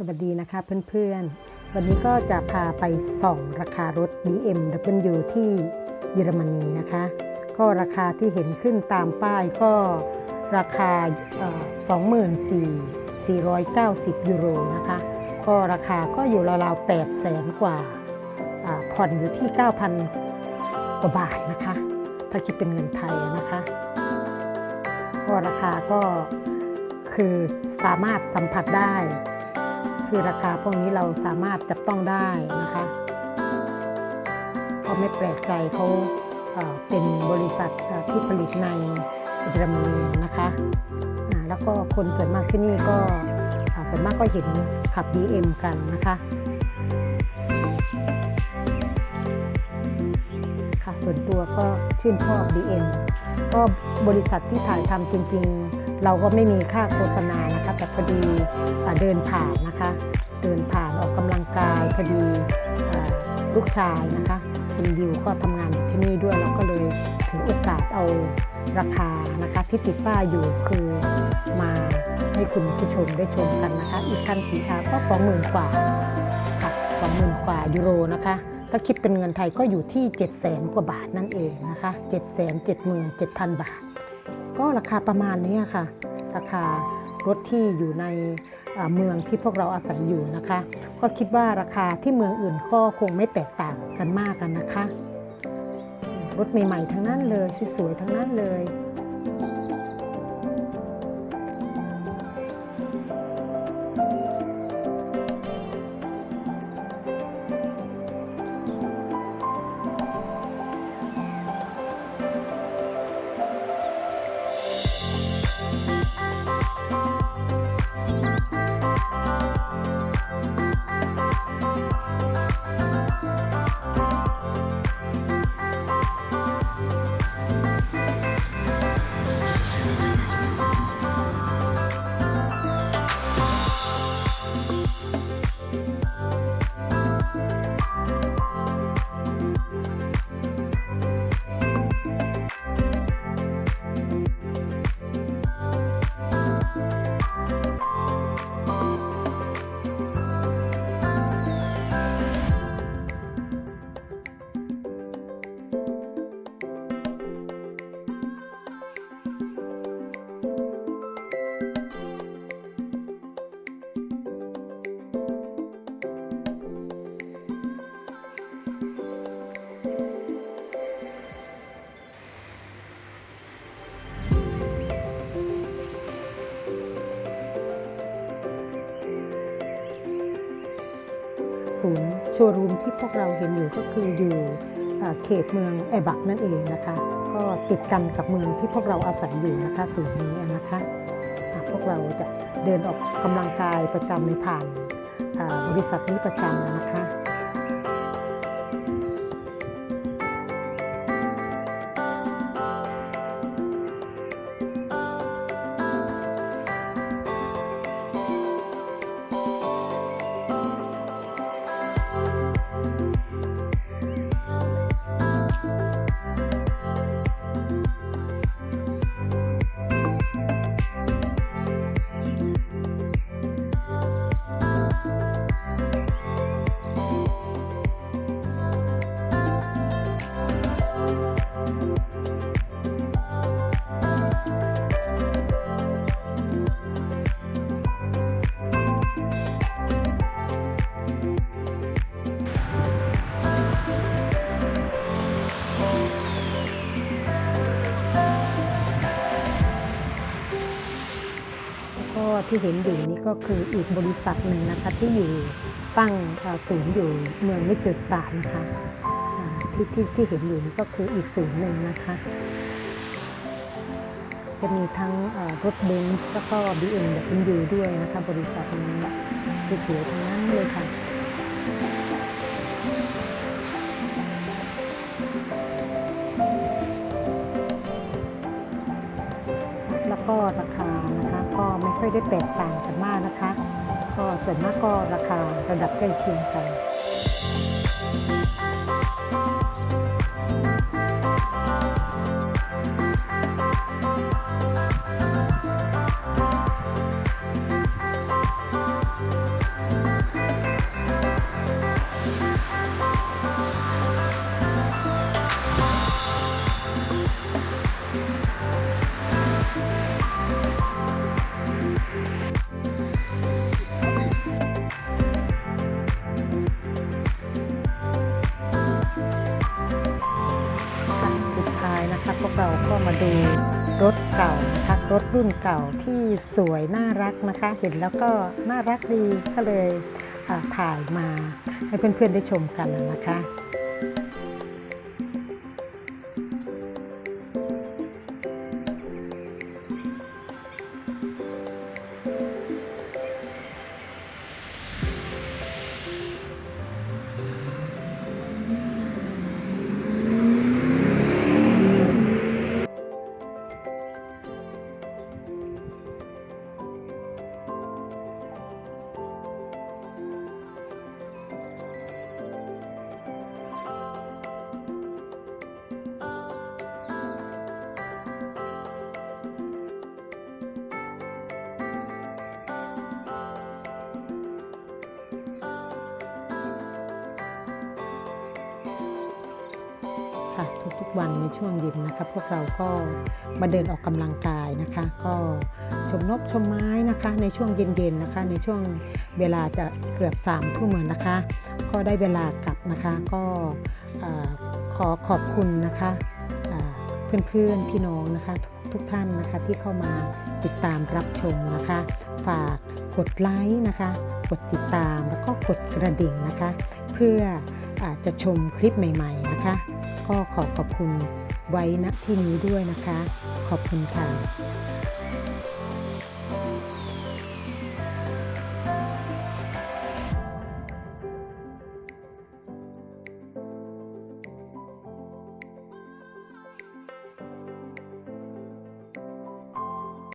สวัสดีนะคะเพื่อนๆ วันนี้ก็จะพาไปส่องราคารถ BMW ที่เยอรมนีนะคะ ก็ราคาที่เห็นขึ้นตามป้ายก็ราคา 24,490 ยูโรนะคะ ก็ราคาก็อยู่ราวๆ8แสนกว่าอ่าผ่อนอยู่ที่ 9,000 กว่าบาทนะคะ ถ้าคิดเป็นเงินไทยนะคะก็ราคาก็คือสามารถสัมผัสได้ คือราคาพวกนี้เราสามารถจับต้องได้นะคะก็ไม่แปลกใจเขาเป็นบริษัทที่ผลิตในเยอรมนีนะคะแล้วก็คนส่วนมากที่นี่ก็ส่วนมากก็เห็นขับ BM กันนะคะค่ะส่วนตัวก็ชื่นชอบ BM ก็บริษัทที่ถ่ายทำจริง ๆ เราก็ไม่มีค่าโฆษณานะคะ แต่พอดีเดินผ่านนะคะ เดินผ่านออกกำลังกายพอดีอลูกชายนะคะคุณดิวก็ทำงานที่นี่ด้วยเราก็เลยถือโอกาสเอาราคานะคะที่ติดป้ายอยู่คือมาให้คุณผู้ชมได้ชมกันนะคะ อีกคันสีขาวก็20,000กว่าค่ะ20,000กว่ายูโรนะคะถ้าคิดเป็นเงินไทยก็อยู่ที่ 700,000 กว่าบาทนั่นเองนะคะ 777,000 บาท ก็ราคาประมาณนี้ค่ะ ราคารถที่อยู่ในเมืองที่พวกเราอาศัยอยู่นะคะ ก็คิดว่าราคาที่เมืองอื่นก็คงไม่แตกต่างกันมากกันนะคะ รถใหม่ๆทั้งนั้นเลยสวยๆทั้งนั้นเลย ศูนย์โชว์รูมที่พวกเราเห็นอยู่ก็คืออยู่เขตเมืองแอบักนั่นเองนะคะ ก็ติดกันกับเมืองที่พวกเราอาศัยอยู่นะคะศูนย์นี้นะคะพวกเราจะเดินออกกำลังกายประจำในผ่านบริษัทนี้ประจำนะคะ ที่เห็นอยู่นี่ก็คืออีกบริษัทหนึ่งนะคะที่อยู่ตั้งศูนย์อยู่เมืองมิชลิสตานะคะที่ที่ที่เห็นอยู่นี่ก็คืออีกศูนย์หนึ่งนะคะ จะมีทั้งรถเบนซ์แล้วก็บีเอ็นเด้วยนะคะบริษัทนี้สวยๆทั้งนั้นเลยค่ะแล้วก็ราค ค่อยได้แตกต่างกันมากนะคะ ก็ส่วนมากก็ราคาระดับใกล้เคียงกัน วกเราก็มาดูรถเก่านะคะรถรุ่นเก่าที่สวยน่ารักนะคะ เห็นแล้วก็น่ารักดีก็เลยถ่ายมาให้เพื่อนๆได้ชมกันนะคะ ค่ะ ทุกๆวันในช่วงเย็นนะคะ พวกเราก็มาเดินออกกำลังกายนะคะ ก็ชมนกชมไม้นะคะ ในช่วงเย็นๆนะคะ ในช่วงเวลาจะเกือบ3ามทุ่มนะคะ ก็ได้เวลากลับนะคะ ก็ขอขอบคุณนะคะเพื่อนๆพี่น้องนะคะทุกทุกท่านนะคะที่เข้ามาติดตามรับชมนะคะ ฝากกดไลค์นะคะ กดติดตามแล้วก็กดกระดิ่งนะคะ เพื่ออาจจะชมคลิปใหม่ ๆ นะคะ ก็ขอขอบคุณไว้ณที่นี้ด้วยนะคะ ขอบคุณค่ะ